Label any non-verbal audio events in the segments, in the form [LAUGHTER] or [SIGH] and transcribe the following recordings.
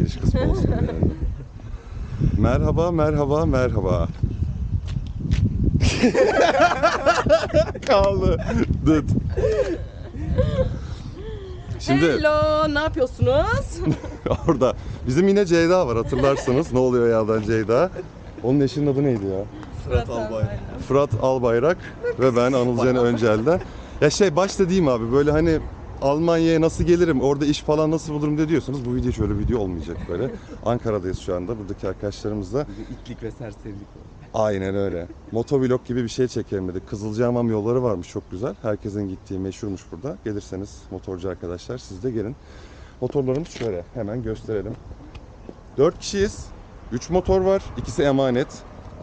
giriş kısmı olsun [LAUGHS] yani. merhaba, merhaba, merhaba. [LAUGHS] Kaldı. Dıt. Şimdi Hello, ne yapıyorsunuz? [LAUGHS] orada bizim yine Ceyda var hatırlarsınız. ne oluyor yağdan Ceyda? Onun eşinin adı neydi ya? Fırat Albayrak. Fırat Albayrak ve ben Anıl Can Öncel'den. Ya şey başta diyeyim abi böyle hani Almanya'ya nasıl gelirim, orada iş falan nasıl bulurum de diyorsanız bu video şöyle video olmayacak böyle. [LAUGHS] Ankara'dayız şu anda. Buradaki arkadaşlarımızla İtlik ve serserilik aynen öyle. Motovlog gibi bir şey çekelim dedik. Kızılcahamam yolları varmış çok güzel. Herkesin gittiği meşhurmuş burada. Gelirseniz motorcu arkadaşlar siz de gelin. Motorlarımız şöyle hemen gösterelim. 4 kişiyiz. 3 motor var. ikisi emanet.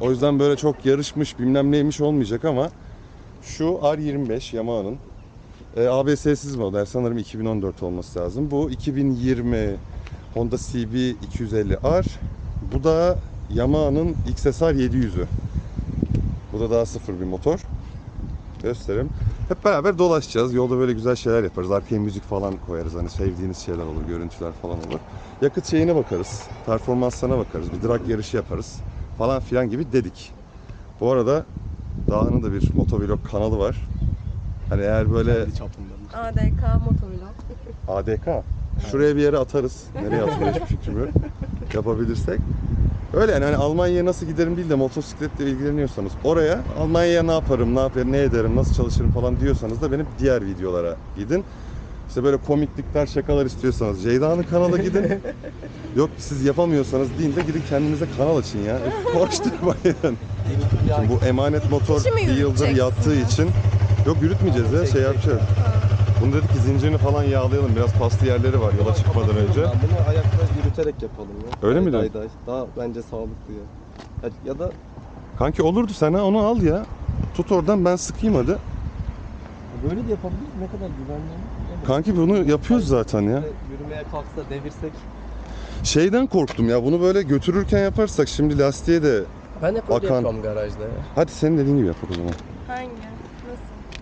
O yüzden böyle çok yarışmış bilmem neymiş olmayacak ama şu R25 Yamaha'nın e, ABS'siz model sanırım 2014 olması lazım. Bu 2020 Honda CB 250R. Bu da Yamaha'nın XSR 700'ü. Bu da daha sıfır bir motor. Göstereyim. Hep beraber dolaşacağız. Yolda böyle güzel şeyler yaparız. Arkaya müzik falan koyarız. Hani sevdiğiniz şeyler olur, görüntüler falan olur. Yakıt şeyine bakarız. Performanslarına bakarız. Bir drag yarışı yaparız. Falan filan gibi dedik. Bu arada Dağ'ın da bir motovlog kanalı var. Hani eğer böyle. ADK motovlog. ADK. Şuraya bir yere atarız. Nereye atılıyor hiçbir fikrim yok. Yapabilirsek. Öyle yani hani Almanya'ya nasıl giderim değil de motosikletle ilgileniyorsanız oraya Almanya'ya ne yaparım, ne yaparım, ne ederim, nasıl çalışırım falan diyorsanız da benim diğer videolara gidin. İşte böyle komiklikler, şakalar istiyorsanız Ceyda'nın kanala gidin. [LAUGHS] Yok siz yapamıyorsanız değil de gidin kendinize kanal açın ya. [LAUGHS] Koşturmayın. Şimdi bu emanet motor bir yıldır yattığı ya? için Yok yürütmeyeceğiz ya şey yapacağız. Bunu dedik ki zincirini falan yağlayalım. Biraz paslı yerleri var yola çıkmadan önce. Ben bunu ayakta yürüterek yapalım ya. Öyle mi diyorsun? day. Daha bence sağlıklı ya. Ya, ya da Kanki olurdu sana onu al ya. Tut oradan ben sıkayım hadi. böyle de yapabiliriz. Ne kadar güvenli. Kanki bunu yapıyoruz zaten ya. Yürümeye kalksa devirsek. Şeyden korktum ya bunu böyle götürürken yaparsak şimdi lastiğe de Ben hep öyle Akan. yapıyorum garajda ya. hadi senin dediğin gibi yapak o zaman. Hangi?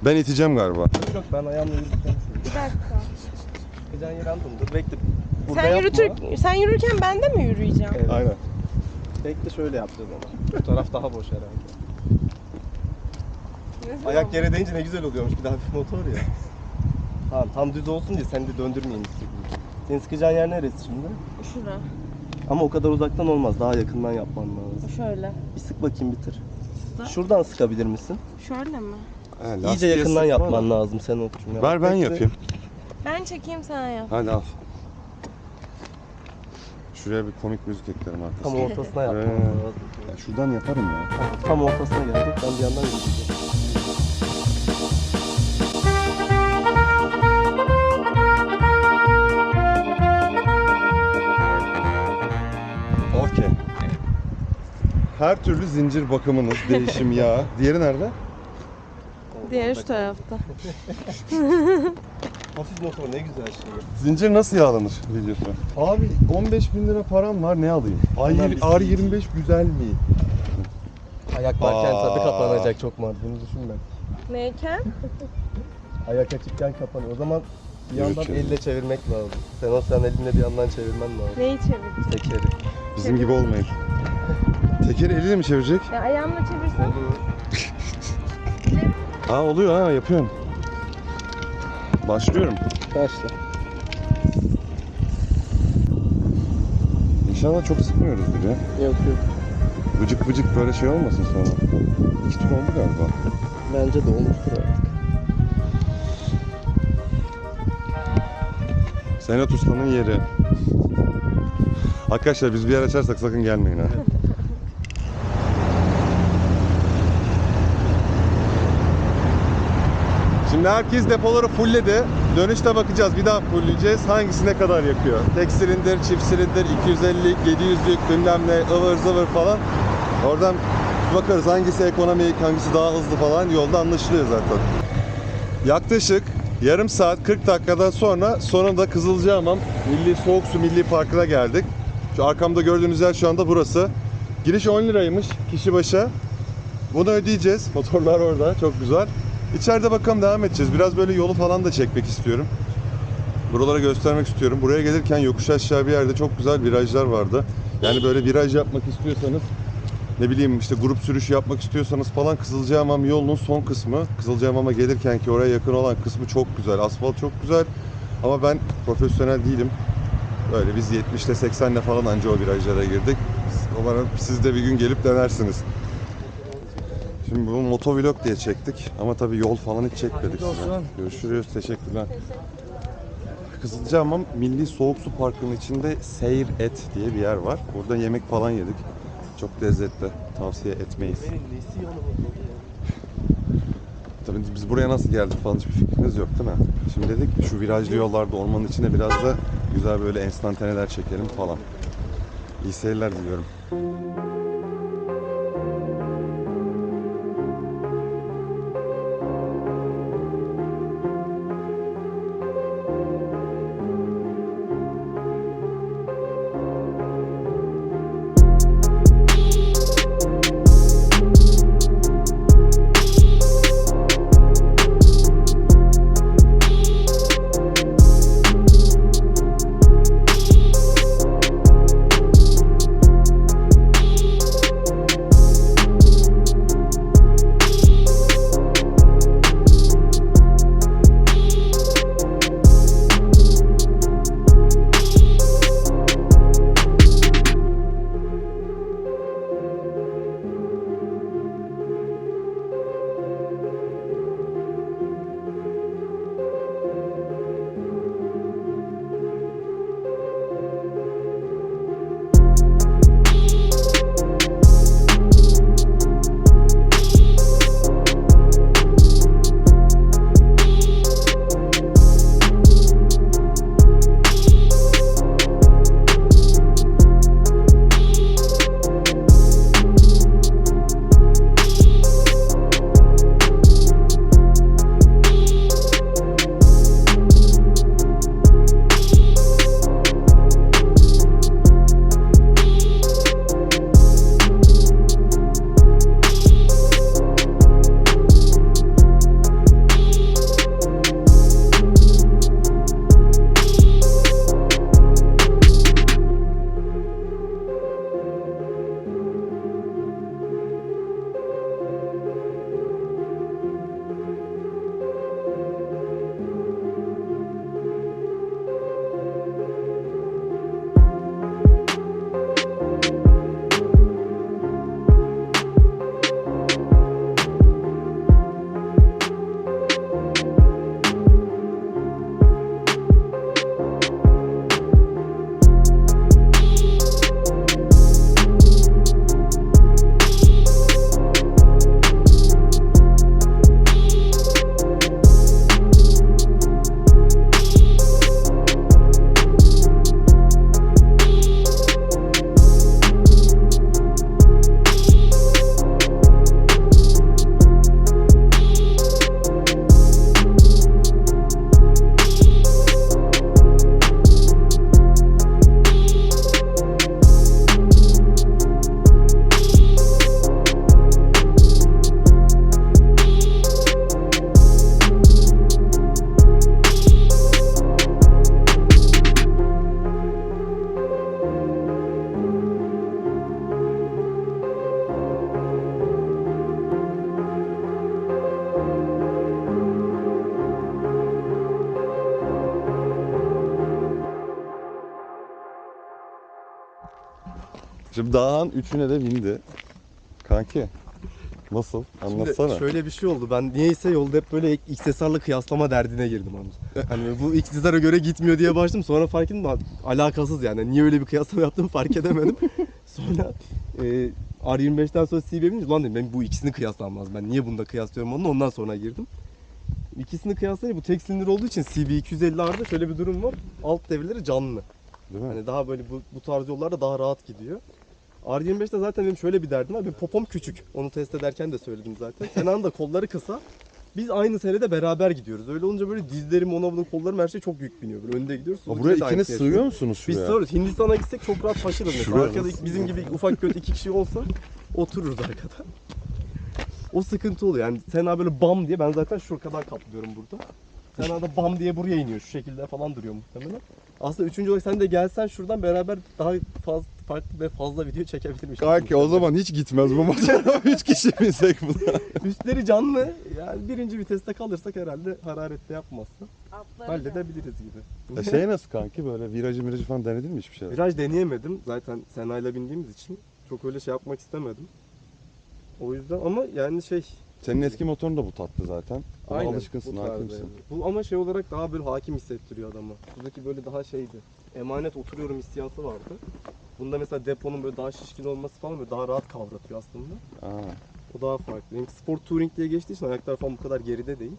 Ben iteceğim galiba. Yok ben ayağımla yürürken Bir dakika. Yeri anladım. Dur bekle. Burada Sen, yapma. yürütür, sen yürürken ben de mi yürüyeceğim? Evet. Aynen. Bekle şöyle yapacağız ama. Bu taraf daha boş herhalde. Ayak yere değince ne güzel oluyormuş. Bir de hafif motor ya. Tamam tam düz olsun diye seni de döndürmeyeyim istedim. Senin sıkacağın yer neresi şimdi? Şura. Ama o kadar uzaktan olmaz. Daha yakından yapman lazım. Şöyle. Bir sık bakayım bitir. Da- Şuradan sıkabilir misin? Şöyle mi? Ha, İyice lastiğe yakından sıkma yapman da. lazım sen oturun. Ver ben yapayım. Ben çekeyim sen yap. Hadi al. Şuraya bir komik müzik eklerim Tam arkasına. ortasına yapman Ee. lazım. Ya şuradan yaparım ya. Tam ortasına geldik. Ben bir yandan yürüyeceğim. Okey. Her türlü zincir bakımınız, değişim [LAUGHS] yağı. Diğeri nerede? Diğeri şu tarafta. [LAUGHS] Hafif motor ne güzel şey. Zincir nasıl yağlanır videosu? Abi 15 bin lira param var ne alayım? Bir R25 güzel mi? Ayak varken Aa. tadı kapanacak çok var. Bunu düşünme. Neyken? [LAUGHS] Ayak açıkken kapanıyor. O zaman bir yandan Yürütüyor. elle çevirmek lazım. Sen o sen elinde bir yandan çevirmen lazım. Neyi çevir? Tekeri. Bizim gibi olmayın. [LAUGHS] Tekeri eliyle mi çevirecek? Ya ayağımla çevirsen. Aa oluyor ha yapıyorum. Başlıyorum. Başla. İnşallah çok sıkmıyoruzdur ya. Yok yok. Vıcık vıcık böyle şey olmasın sonra. İki tur oldu galiba. Bence de olmuştur artık. Senat Usta'nın yeri. Arkadaşlar biz bir yer açarsak sakın gelmeyin ha. Şimdi herkes depoları fullledi. Dönüşte bakacağız. Bir daha fullleyeceğiz. Hangisi ne kadar yakıyor? Tek silindir, çift silindir, 250'lik, 700'lük bilmem ne, ıvır zıvır falan. Oradan bakarız hangisi ekonomik, hangisi daha hızlı falan yolda anlaşılıyor zaten. Yaklaşık yarım saat 40 dakikadan sonra sonunda Kızılcahamam Milli Soğuk Su Milli Parkı'na geldik. Şu arkamda gördüğünüz yer şu anda burası. Giriş 10 liraymış kişi başı. Bunu ödeyeceğiz. Motorlar orada. Çok güzel. İçeride bakalım devam edeceğiz. Biraz böyle yolu falan da çekmek istiyorum. Buralara göstermek istiyorum. Buraya gelirken yokuş aşağı bir yerde çok güzel virajlar vardı. Yani böyle viraj yapmak istiyorsanız ne bileyim işte grup sürüşü yapmak istiyorsanız falan Kızılcahamam yolunun son kısmı Kızılcahamam'a gelirken ki oraya yakın olan kısmı çok güzel. Asfalt çok güzel ama ben profesyonel değilim. Böyle biz 70'te 80'le falan anca o virajlara girdik. Umarım siz de bir gün gelip denersiniz. Şimdi bunu motovlog diye çektik ama tabii yol falan hiç çekmedik size. Görüşürüz. Teşekkürler. Kızılcahamam Milli Soğuk Su Parkı'nın içinde Seyir Et diye bir yer var. Burada yemek falan yedik. Çok lezzetli. Tavsiye etmeyiz. Tabii biz buraya nasıl geldik falan hiçbir fikriniz yok değil mi? Şimdi dedik şu virajlı yollarda ormanın içine biraz da güzel böyle enstantaneler çekelim falan. İyi seyirler diliyorum. Dağın üçüne de bindi. Kanki nasıl? Anlatsana. Şimdi şöyle bir şey oldu. Ben niyeyse yolda hep böyle XSR'la kıyaslama derdine girdim amca. Hani bu XSR'a göre gitmiyor diye başladım. Sonra fark ettim alakasız yani. Niye öyle bir kıyaslama yaptığımı fark edemedim. [LAUGHS] sonra e, R25'ten sonra CB'ye binince lan dedim ben bu ikisini kıyaslanmaz. Ben niye bunda kıyaslıyorum onu ondan sonra girdim. İkisini kıyaslayınca bu tek silindir olduğu için CB 250R'da şöyle bir durum var. Alt devirleri canlı. Değil mi? Hani daha böyle bu, bu tarz yollarda daha rahat gidiyor. R25'te zaten benim şöyle bir derdim var. Benim popom küçük. Onu test ederken de söyledim zaten. Sena'nın da kolları kısa. Biz aynı senede beraber gidiyoruz. Öyle olunca böyle dizlerim, ona bunun kollarım her şey çok büyük biniyor. Böyle önde gidiyoruz. Aa, Suzuki'de buraya ikiniz sığıyor musunuz Biz şuraya? sığıyoruz. Hindistan'a gitsek çok rahat taşırız mesela. Şuraya Arkada nasıl bizim gibi ufak göt iki kişi olsa otururuz arkada. O sıkıntı oluyor. Yani Sena böyle bam diye ben zaten şu kadar kaplıyorum burada. Sen arada bam diye buraya iniyor. Şu şekilde falan duruyor muhtemelen. Aslında üçüncü olarak sen de gelsen şuradan beraber daha fazla farklı ve fazla video çekebilirmiş. Kanki o zaman hiç gitmez bu motor. [LAUGHS] Üç kişi binsek buna. Üstleri canlı. Yani birinci viteste kalırsak herhalde hararette yapmazsa Atları halledebiliriz gibi. E şey nasıl kanki böyle virajı mirajı falan denedin mi hiçbir şey? Viraj deneyemedim. Zaten Sena'yla bindiğimiz için çok öyle şey yapmak istemedim. O yüzden ama yani şey Senin eski motorun da bu tatlı zaten. Buna Aynen, alışkınsın, bu tarzda hakimsin. yani. Bu ama şey olarak daha böyle hakim hissettiriyor adamı. Suzuki böyle daha şeydi. Emanet oturuyorum hissiyatı vardı. Bunda mesela deponun böyle daha şişkin olması falan böyle daha rahat kavratıyor aslında. Aa. O daha farklı. Benimki sport touring diye geçtiği için ayaklar falan bu kadar geride değil.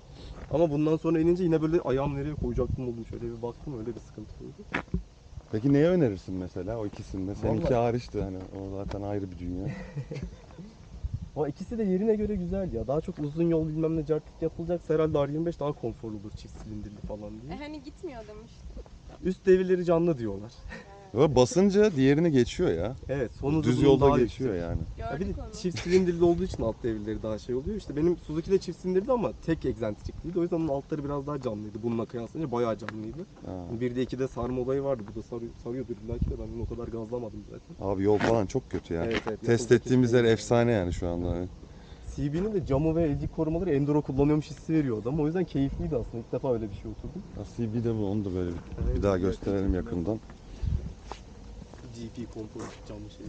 Ama bundan sonra inince yine böyle ayağım nereye koyacaktım oldum şöyle bir baktım öyle bir sıkıntı oldu. Peki neye önerirsin mesela o ikisinde? Seninki Vallahi- hariçti hani o zaten ayrı bir dünya. [LAUGHS] Ama ikisi de yerine göre güzel ya. Daha çok uzun yol bilmem ne cartlık yapılacaksa herhalde R25 daha konforlu olur çift silindirli falan E diye. hani gitmiyor demiştin. Üst devirleri canlı diyorlar. Böyle basınca diğerini geçiyor ya. Evet. Son Düz yolda geçiyor yüksek. yani. Ya bir de çift silindirli olduğu için alt devirleri daha şey oluyor. İşte benim Suzuki de çift silindirli ama tek egzentrikliydi. O yüzden onun altları biraz daha canlıydı. Bununla kıyaslayınca bayağı canlıydı. Ha. Bir de iki de sarma olayı vardı. Bu da sarıyor, sarıyordur illa ki de ben o kadar gazlamadım zaten. Abi yol falan çok kötü ya. Evet, evet, Test ettiğimiz yer şey yok. efsane yani şu anda. hani. CB'nin de camı ve elcik korumaları Enduro kullanıyormuş hissi veriyor adam. O yüzden keyifliydi aslında. İlk defa öyle bir şey oturdum. Ya CB de bu onu da böyle bir, Evet, bir daha evet, gösterelim evet. yakından. GP kompozit camlı şey.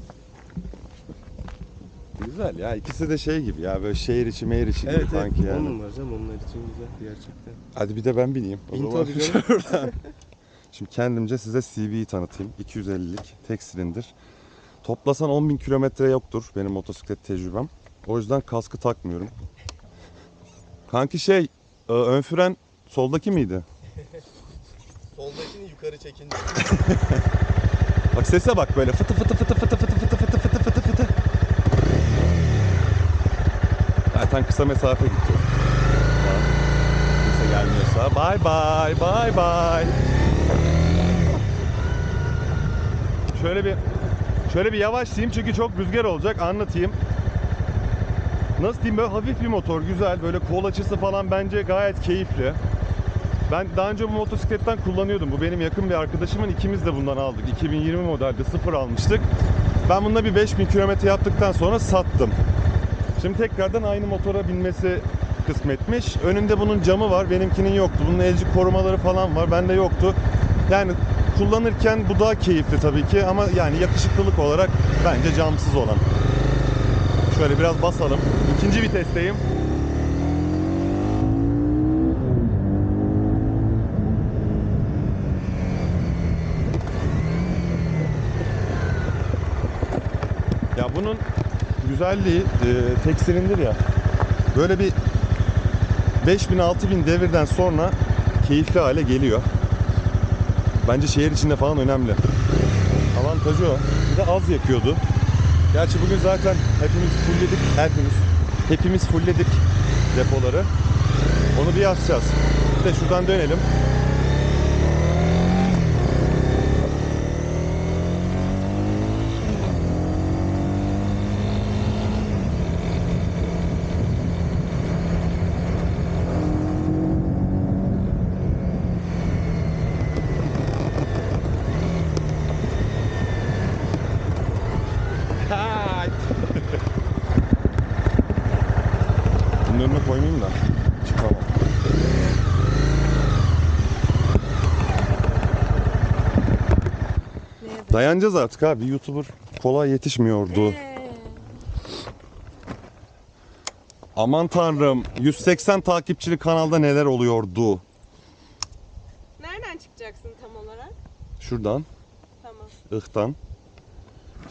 Güzel ya ikisi de şey gibi ya böyle şehir içi mehir içi gibi Evet evet. sanki yani. Onun var canım. Onlar için güzel gerçekten. Hadi bir de ben bineyim. O Bin zaman tabii canım. [LAUGHS] Şimdi kendimce size CV'yi tanıtayım. 250'lik tek silindir. Toplasan 10.000 kilometre yoktur benim motosiklet tecrübem. O yüzden kaskı takmıyorum. Kanki şey, e, ön fren soldaki miydi? [LAUGHS] Soldakini yukarı çekince. [LAUGHS] Bak sese bak böyle fıtı fıtı fıtı fıtı fıtı fıtı fıtı fıtı fıtı fıtı. Zaten kısa mesafe gidiyor. Kimse gelmiyorsa bye bye bye bye. Şöyle bir şöyle bir yavaşlayayım çünkü çok rüzgar olacak anlatayım. Nasıl diyeyim böyle hafif bir motor güzel böyle kol açısı falan bence gayet keyifli. Ben daha önce bu motosikletten kullanıyordum. Bu benim yakın bir arkadaşımın. ikimiz de bundan aldık. 2020 modelde sıfır almıştık. Ben bununla bir 5000 kilometre yaptıktan sonra sattım. Şimdi tekrardan aynı motora binmesi kısmetmiş. Önünde bunun camı var. Benimkinin yoktu. Bunun elcik korumaları falan var. Bende yoktu. Yani kullanırken bu daha keyifli tabii ki ama yani yakışıklılık olarak bence camsız olan. Şöyle biraz basalım. İkinci vitesteyim. Ya bunun güzelliği e, tek silindir ya. Böyle bir 5000-6000 devirden sonra keyifli hale geliyor. Bence şehir içinde falan önemli. Avantajı o. Bir de az yakıyordu. Gerçi bugün zaten hepimiz fullledik. Hepimiz. Hepimiz fullledik depoları. Onu bir yazacağız. Bir de şuradan dönelim. Hay. Bunun önüne koymayayım da çıkamam. Neye Dayanacağız artık abi. YouTuber kolay yetişmiyordu. Ee, Aman tanrım. 180 takipçili kanalda neler oluyordu? Nereden çıkacaksın tam olarak? Şuradan, Tamam. ıhtan.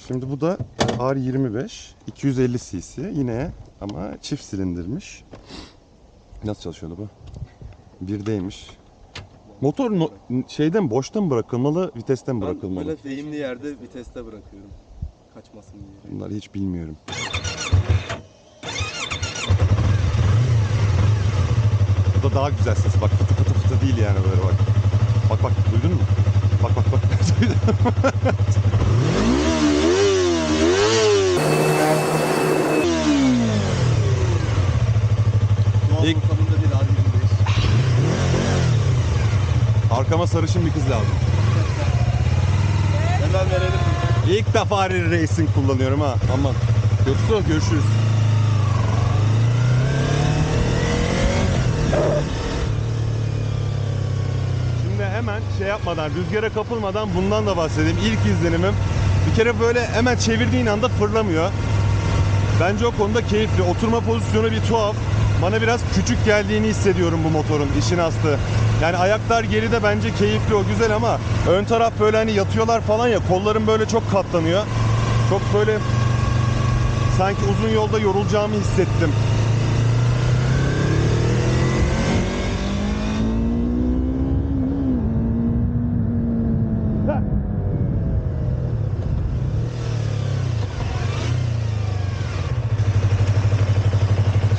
Şimdi bu da R25 250 cc yine ama çift silindirmiş. Nasıl çalışıyordu bu? Birdeymiş. Motor no- şeyden boştan bırakılmalı, vitesten Ben bırakılmalı? böyle eğimli yerde viteste bırakıyorum. Kaçmasın diye. Bunları hiç bilmiyorum. Bu da daha güzel ses. Bak fıtı fıtı fıtı değil yani böyle bak. Bak bak duydun mu? Bak bak bak. [LAUGHS] Duydun mu? İlk- R25. Arkama sarışın bir kız lazım. Hemen verelim. İlk defa Racing kullanıyorum ha. Aman. Göksu görüşürüz. Şimdi hemen şey yapmadan, rüzgara kapılmadan bundan da bahsedeyim. İlk izlenimim. Bir kere böyle hemen çevirdiğin anda fırlamıyor. Bence o konuda keyifli. Oturma pozisyonu bir tuhaf. Bana biraz küçük geldiğini hissediyorum bu motorun işin aslı. Yani ayaklar geride bence keyifli o güzel ama ön taraf böyle hani yatıyorlar falan ya kollarım böyle çok katlanıyor. Çok böyle sanki uzun yolda yorulacağımı hissettim.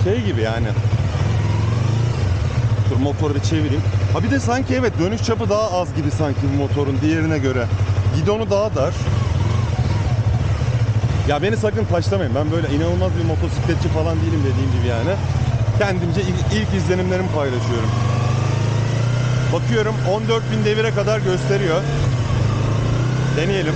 Şey gibi yani. Dur motoru bir çevireyim. Ha bir de sanki evet dönüş çapı daha az gibi sanki bu motorun diğerine göre. Gidonu daha dar. Ya beni sakın taşlamayın. Ben böyle inanılmaz bir motosikletçi falan değilim dediğim gibi yani. Kendimce ilk, ilk izlenimlerimi paylaşıyorum. Bakıyorum 14.000 devire kadar gösteriyor. Deneyelim.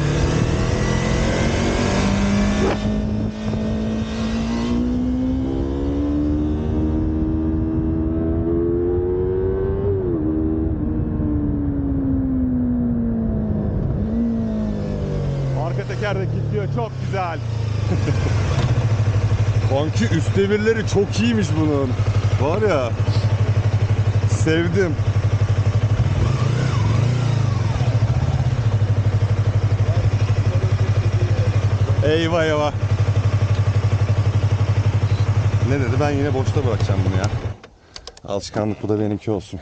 Arka teker de kilitliyor. Çok güzel. [LAUGHS] Kanki üst devirleri çok iyiymiş bunun. Var ya. Sevdim. Eyvah eyvah. Ne dedi? Ben yine boşta bırakacağım bunu ya. Alışkanlık bu da benimki olsun.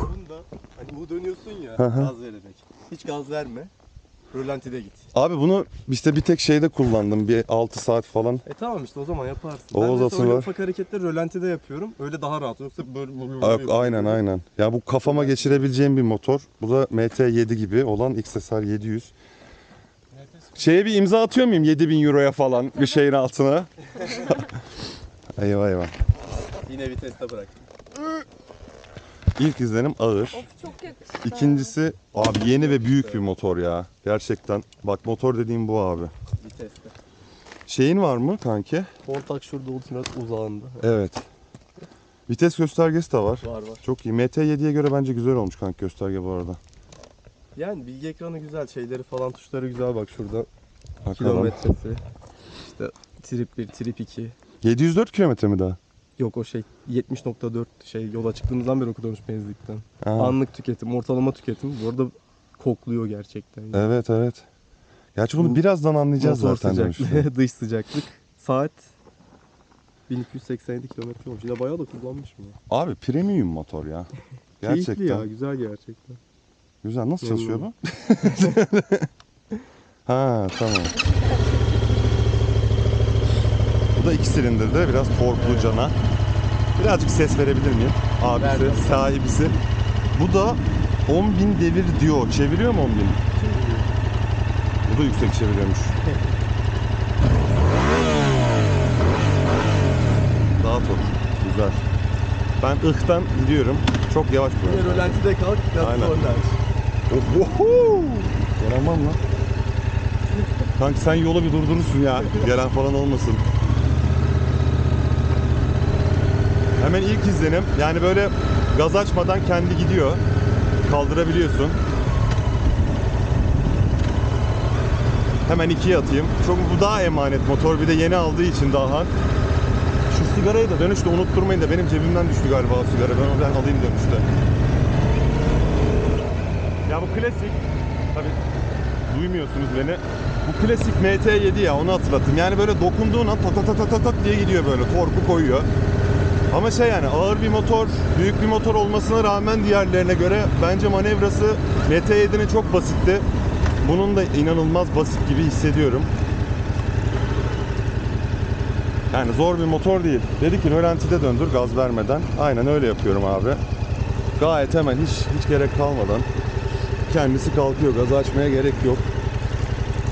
Bunda hani U dönüyorsun ya hı. gaz vererek. Hiç gaz verme. Rölantide git. Abi bunu işte bir tek şeyde kullandım. Bir 6 saat falan. E tamam işte o zaman yaparsın. O ben mesela öyle ufak hareketleri rölantide yapıyorum. Öyle daha rahat. Yoksa böyle... Yok, aynen aynen. Ya bu kafama geçirebileceğim bir motor. Bu da MT7 gibi olan XSR 700. Şeye bir imza atıyor muyum 7000 euroya falan bir şeyin altına? [LAUGHS] eyvah eyvah. Yine viteste bırak. İlk izlenim ağır. Of çok. İkincisi abi yeni ve büyük bir motor ya. Gerçekten. Bak motor dediğim bu abi. Viteste. Şeyin var mı kanki? Kontak şurada ultimate uzağında. Evet. Vites göstergesi de var. Var var. Çok iyi. MT7'ye göre bence güzel olmuş kanki gösterge bu arada. Yani bilgi ekranı güzel. Şeyleri falan tuşları güzel bak şurada. Bakalım. Kilometresi. İşte trip 1, trip 2. 704 kilometre mi daha? Yok o şey 70.4 şey yola çıktığımızdan beri okuduğumuz benzinlikten. Ha. Anlık tüketim, ortalama tüketim. Bu arada kokluyor gerçekten. yani. Evet evet. Gerçi bunu Bu birazdan anlayacağız zaten sıcaklığı, [LAUGHS] dış sıcaklık. Saat 1287 kilometre olmuş. Yine bayağı da kullanmış mı? Abi premium motor ya. [LAUGHS] Gerçekten. Keyifli ya, güzel gerçekten. Güzel. Nasıl çalışıyor bu? [LAUGHS] Ha tamam. Bu da iki silindirde biraz torklu cana. Birazcık ses verebilir miyim? Abisi, Ver bakalım. sahibisi. Bu da 10.000 devir diyor. Çeviriyor mu 10.000? Bu da yüksek çeviriyormuş. Daha tok. Güzel. Ben ıhtan gidiyorum. Çok yavaş Yine bu. rölantide kalk, biraz Aynen. sonra aç. Oho! Yaramam lan. Kanki sen yola bir durdurursun ya. Gelen falan olmasın. Hemen ilk izlenim. Yani böyle gaz açmadan kendi gidiyor. Kaldırabiliyorsun. Hemen ikiye atayım. Çok bu daha emanet motor. Bir de yeni aldığı için daha. Şu sigarayı da dönüşte unutturmayın da benim cebimden düştü galiba o sigara. Ben oradan alayım dönüşte. Ya bu klasik tabi duymuyorsunuz beni. Bu klasik MT7 ya onu hatırlattım. Yani böyle dokunduğun an tak tak tak tak diye gidiyor böyle. Torku koyuyor. Ama şey yani ağır bir motor, büyük bir motor olmasına rağmen diğerlerine göre bence manevrası MT7'nin çok basitti. Bunun da inanılmaz basit gibi hissediyorum. Yani zor bir motor değil. Dedi ki rölantide döndür gaz vermeden. Aynen öyle yapıyorum abi. Gayet hemen hiç hiç gerek kalmadan kendisi kalkıyor. Gazı açmaya gerek yok.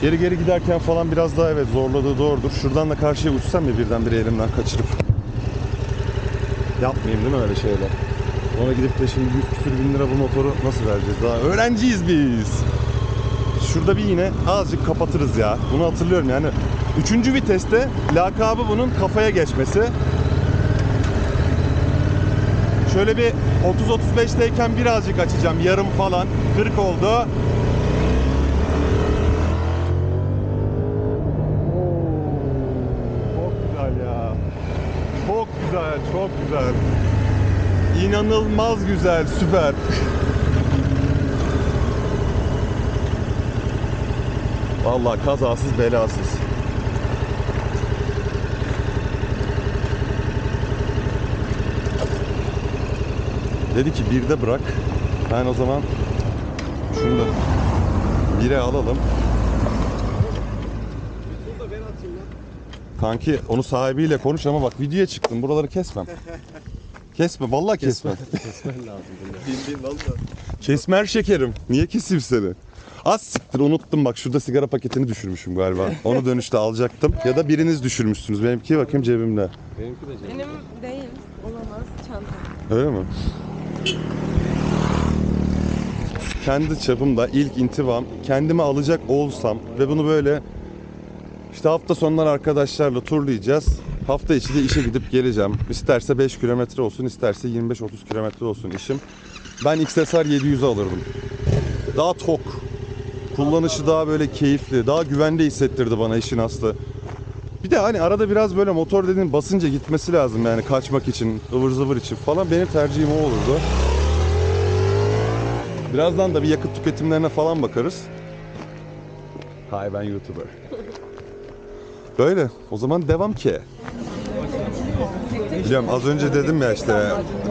Geri geri giderken falan biraz daha evet zorladığı doğrudur. Şuradan da karşıya uçsam ya birdenbire elimden kaçırıp. Yapmayayım değil mi öyle şeyler? Ona gidip de şimdi 100 küsür bin lira bu motoru nasıl vereceğiz? Daha öğrenciyiz biz. Şurada bir yine azıcık kapatırız ya. Bunu hatırlıyorum yani. Üçüncü viteste lakabı bunun kafaya geçmesi. Şöyle bir 30-35'teyken birazcık açacağım. Yarım falan. 40 oldu. Çok güzel ya. Çok güzel, çok güzel. İnanılmaz güzel, süper. Vallahi kazasız belasız. Dedi ki bir de bırak. Ben o zaman şunu da bire alalım. Kanki onu sahibiyle konuş ama bak videoya çıktım. Buraları kesmem. [LAUGHS] Kesme vallahi kesme. [LAUGHS] Kesmen lazım bunu. Bin bin valla. Kesmer şekerim. Niye keseyim seni? Az siktir unuttum bak şurada sigara paketini düşürmüşüm galiba. Onu dönüşte alacaktım. Ya da biriniz düşürmüşsünüz. Benimki bakayım cebimde. Benimki de canım. Benim değil. Olamaz. Çantam. Öyle mi? Kendi çapımda ilk intivam kendime alacak olsam ve bunu böyle işte hafta sonları arkadaşlarla turlayacağız. Hafta içi de işe gidip geleceğim. İsterse 5 kilometre olsun, isterse 25-30 kilometre olsun işim. Ben XSR 700 alırdım. Daha tok. Kullanışı daha böyle keyifli, daha güvende hissettirdi bana işin aslı. Bir de hani arada biraz böyle motor dediğin basınca gitmesi lazım yani kaçmak için, ıvır zıvır için falan. Benim tercihim o olurdu. Birazdan da bir yakıt tüketimlerine falan bakarız. Hay ben YouTuber. Böyle. O zaman devam ki. Biliyorum az önce dedim ya işte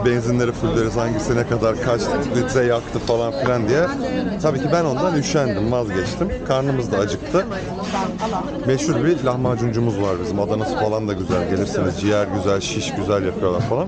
benzinleri fulleriz hangisi ne kadar kaç litre yaktı falan filan diye. Tabii ki ben ondan üşendim vazgeçtim. Karnımız da acıktı. Meşhur bir lahmacuncumuz var bizim. Adanası falan da güzel. Gelirseniz ciğer güzel, şiş güzel yapıyorlar falan.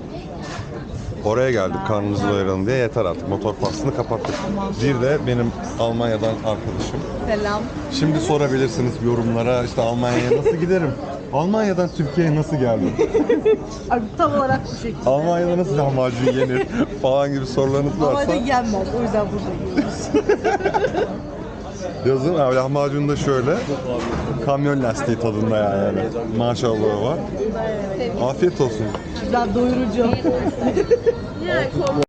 Oraya geldik karnımızı doyuralım diye yeter artık. Motor faslını kapattık. Bir de benim Almanya'dan arkadaşım. Selam. Şimdi sorabilirsiniz yorumlara işte Almanya'ya nasıl giderim? Almanya'dan Türkiye'ye nasıl geldim? [LAUGHS] Abi tam olarak bu şekilde. Almanya'da nasıl lahmacun yenir [LAUGHS] falan gibi sorularınız varsa yenmez. O yüzden burada yiyoruz. [LAUGHS] yazın. Abi lahmacun da şöyle. Kamyon lastiği tadında yani. Maşallah var. Afiyet olsun. Güzel doyurucu. [LAUGHS]